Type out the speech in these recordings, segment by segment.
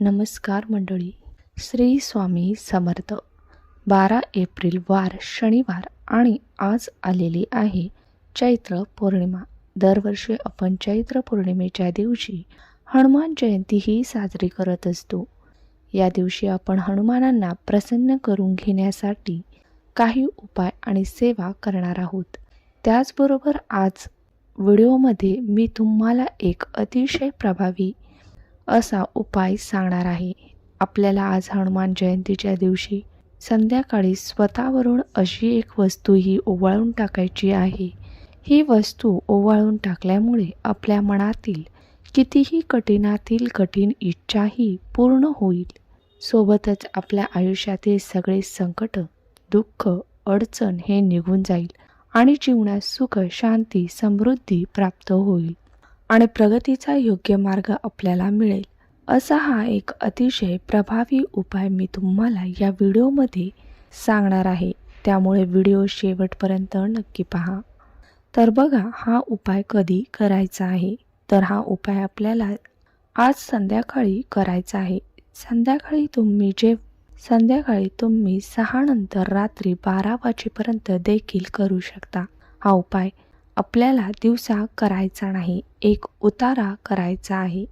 नमस्कार मंडळी. श्री स्वामी समर्थ. बारा एप्रिल वार शनिवार आणि आज आलेली आहे चैत्र पौर्णिमा. दरवर्षी आपण चैत्र पौर्णिमेच्या दिवशी हनुमान जयंती ही साजरी करत असतो. या दिवशी आपण हनुमानांना प्रसन्न करून घेण्यासाठी काही उपाय आणि सेवा करणार आहोत. त्याचबरोबर आज व्हिडिओमध्ये मी तुम्हाला एक अतिशय प्रभावी असा उपाय सांगणार आहे. आपल्याला आज हनुमान जयंतीच्या दिवशी संध्याकाळी स्वतःवरून अशी एक वस्तू ही ओवाळून टाकायची आहे. ही वस्तू ओवाळून टाकल्यामुळे आपल्या मनातील कितीही कठीणातील कठीण इच्छाही पूर्ण होईल. सोबतच आपल्या आयुष्यातील सगळे संकट दुःख अडचण हे निघून जाईल आणि जीवनात सुख शांती समृद्धी प्राप्त होईल. आणि प्रगतीचा योग्य मार्ग आपल्याला मिळेल. असा हा एक अतिशय प्रभावी उपाय मी तुम्हाला या व्हिडिओमध्ये सांगणार आहे. त्यामुळे व्हिडिओ शेवटपर्यंत नक्की पहा. तर बघा हा उपाय कधी करायचा आहे? तर हा उपाय आपल्याला आज संध्याकाळी करायचा आहे. संध्याकाळी तुम्ही जे संध्याकाळी तुम्ही सहा नंतर रात्री बारा वाजेपर्यंत देखील करू शकता हा उपाय. आपल्याला दिवसा करायचा नाही एक उतारा करायचा आहे.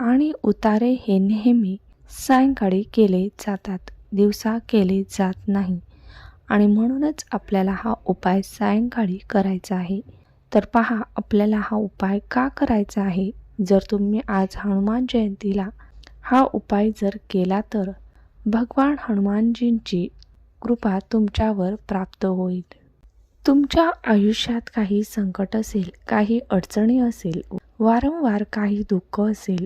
आणि उतारे हे नेहमी सायंकाळी केले जातात दिवसा केले जात नाही. आणि म्हणूनच आपल्याला हा उपाय सायंकाळी करायचा आहे. तर पहा आपल्याला हा उपाय का करायचा आहे? जर तुम्ही आज हनुमान जयंतीला हा उपाय जर केला तर भगवान हनुमानजींची कृपा तुमच्यावर प्राप्त होईल. तुमच्या आयुष्यात काही संकट असेल काही अडचणी असेल वारंवार काही दुःख असेल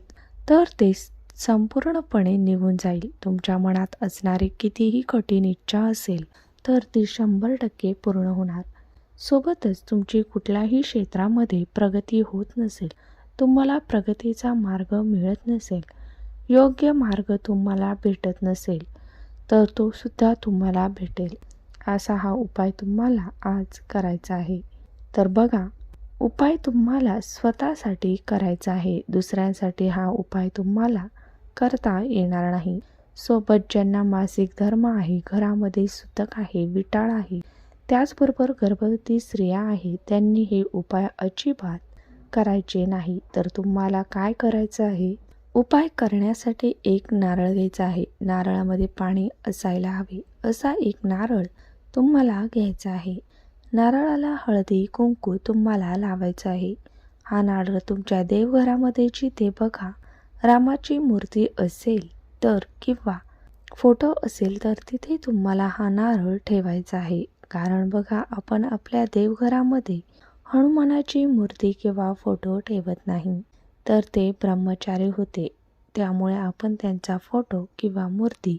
तर ते संपूर्णपणे निघून जाईल. तुमच्या मनात असणारी कितीही कठीण इच्छा असेल तर ती शंभर टक्के पूर्ण होणार. सोबतच तुमची कुठल्याही क्षेत्रामध्ये प्रगती होत नसेल तुम्हाला प्रगतीचा मार्ग मिळत नसेल योग्य मार्ग तुम्हाला भेटत नसेल तर तो सुद्धा तुम्हाला भेटेल. असा हा उपाय तुम्हाला आज करायचा आहे. तर बघा उपाय तुम्हाला स्वतःसाठी करायचा आहे. दुसऱ्यांसाठी हा उपाय तुम्हाला करता येणार नाही. सोबत ज्यांना मासिक धर्म आहे घरामध्ये सुतक आहे विटाळ आहे त्याचबरोबर गर्भवती स्त्रिया आहे त्यांनी हे उपाय अजिबात करायचे नाही. तर तुम्हाला काय करायचं आहे? उपाय करण्यासाठी एक नारळ घ्यायचा आहे. नारळामध्ये पाणी असायला हवे. असा एक नारळ तुम्हाला घ्यायचा आहे. नारळाला हळदी कुंकू तुम्हाला लावायचं आहे. हा नारळ तुमच्या देवघरामध्ये जिथे बघा रामाची मूर्ती असेल तर किंवा फोटो असेल तर तिथे तुम्हाला हा नारळ ठेवायचा आहे. कारण बघा आपण आपल्या देवघरामध्ये हनुमानाची मूर्ती किंवा फोटो ठेवत नाही. तर ते ब्रह्मचारी होते. त्यामुळे आपण त्यांचा फोटो किंवा मूर्ती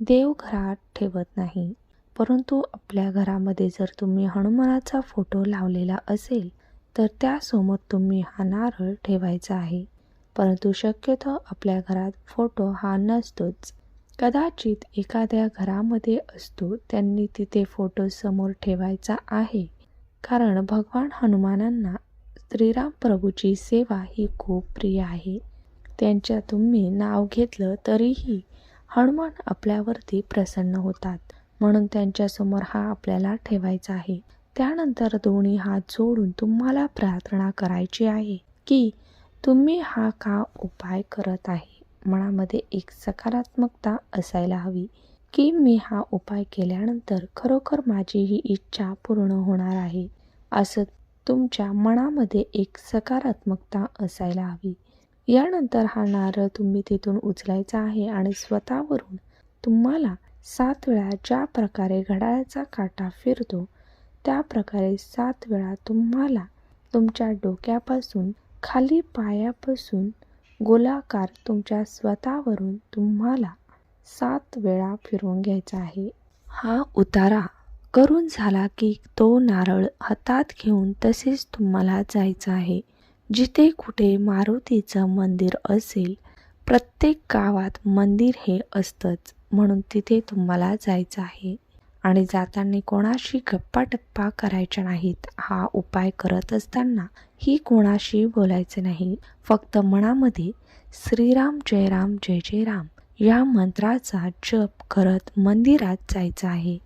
देवघरात ठेवत नाही. परंतु आपल्या घरामध्ये जर तुम्ही हनुमानाचा फोटो लावलेला असेल तर त्यासमोर तुम्ही हा नारळ ठेवायचा आहे. परंतु शक्यतो आपल्या घरात फोटो हा नसतोच. कदाचित एखाद्या घरामध्ये असतो त्यांनी तिथे फोटो समोर ठेवायचा आहे. कारण भगवान हनुमानांना श्रीराम प्रभूची सेवा ही खूप प्रिय आहे. त्यांच्या तुम्ही नाव घेतलं तरीही हनुमान आपल्यावरती प्रसन्न होतात. म्हणून त्यांच्यासमोर हा आपल्याला ठेवायचा आहे. त्यानंतर दोन्ही हात जोडून तुम्हाला प्रार्थना करायची आहे की तुम्ही हा का उपाय करत आहे? मनामध्ये एक सकारात्मकता असायला हवी की मी हा उपाय केल्यानंतर खरोखर माझी ही इच्छा पूर्ण होणार आहे? असं तुमच्या मनामध्ये एक सकारात्मकता असायला हवी. यानंतर हा नारळ तुम्ही तिथून उचलायचा आहे आणि स्वतःवरून तुम्हाला सात वेळा ज्या प्रकारे घड्याळाचा काटा फिरतो त्या प्रकारे सात वेळा तुम्हाला तुमच्या डोक्यापासून खाली पायापासून गोलाकार तुमच्या स्वतःवरून तुम्हाला सात वेळा फिरवून घ्यायचा आहे. हा उतारा करून झाला की तो नारळ हातात घेऊन तसेच तुम्हाला जायचं आहे. जिथे कुठे मारुतीचं मंदिर असेल प्रत्येक गावात मंदिर हे असतंच. म्हणून तिथे तुम्हाला जायचं आहे. आणि जाताना कोणाशी गप्पा टप्पा करायच्या नाहीत. हा उपाय करत असताना ही कोणाशी बोलायचे नाही. फक्त मनामध्ये श्रीराम जय राम जय जय राम या मंत्राचा जप करत मंदिरात जायचं आहे.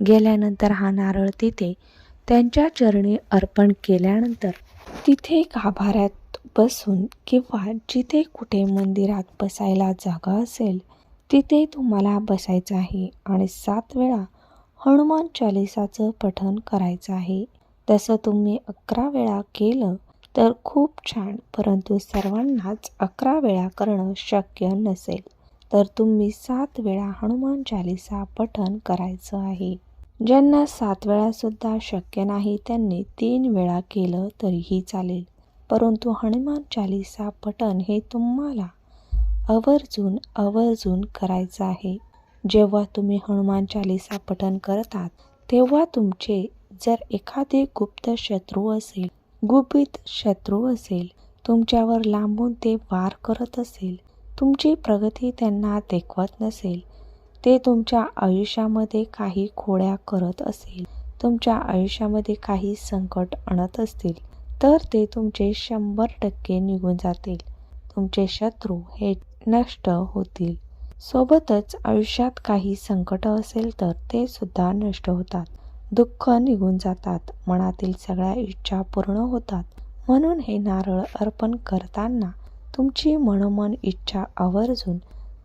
गेल्यानंतर हा नारळ तिथे त्यांच्या चरणी अर्पण केल्यानंतर तिथे गाभाऱ्यात बसून किंवा जिथे कुठे मंदिरात बसायला जागा असेल तिथे तुम्हाला बसायचं आहे आणि सात वेळा हनुमान चालिसाचं पठण करायचं आहे. तसं तुम्ही अकरा वेळा केलं तर खूप छान परंतु सर्वांनाच अकरा वेळा करणं शक्य नसेल. तर तुम्ही सात वेळा हनुमान चालिसा पठण करायचं आहे. ज्यांना सात वेळासुद्धा शक्य नाही त्यांनी तीन वेळा केलं तरीही चालेल. परंतु हनुमान चालिसा पठण हे तुम्हाला आवर्जून आवर्जून करायचं आहे. जेव्हा तुम्ही हनुमान चालिसा पठण करतात तेव्हा तुमचे जर एखादे गुप्त शत्रू असेल गुपित शत्रू असेल तुमच्यावर लांबून ते वार करत असेल तुमची प्रगती त्यांना देखवत नसेल ते तुमच्या आयुष्यामध्ये काही खोड्या करत असेल तुमच्या आयुष्यामध्ये काही संकट आणत असतील तर ते तुमचे शंभर टक्के निघून जातील. तुमचे शत्रू हे नष्ट होतील. सोबतच आयुष्यात काही संकट असेल तर ते सुद्धा नष्ट होतात. दुःख निघून जातात. मनातील सगळ्या इच्छा पूर्ण होतात. म्हणून हे नारळ अर्पण करताना तुमची मनोमन इच्छा आवर्जून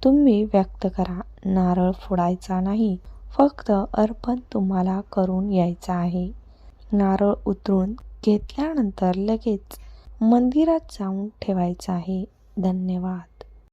तुम्ही व्यक्त करा. नारळ फोडायचा नाही. फक्त अर्पण तुम्हाला करून यायचं आहे. नारळ उतरून घेतल्यानंतर लगेच मंदिरात जाऊन ठेवायचं आहे. धन्यवाद.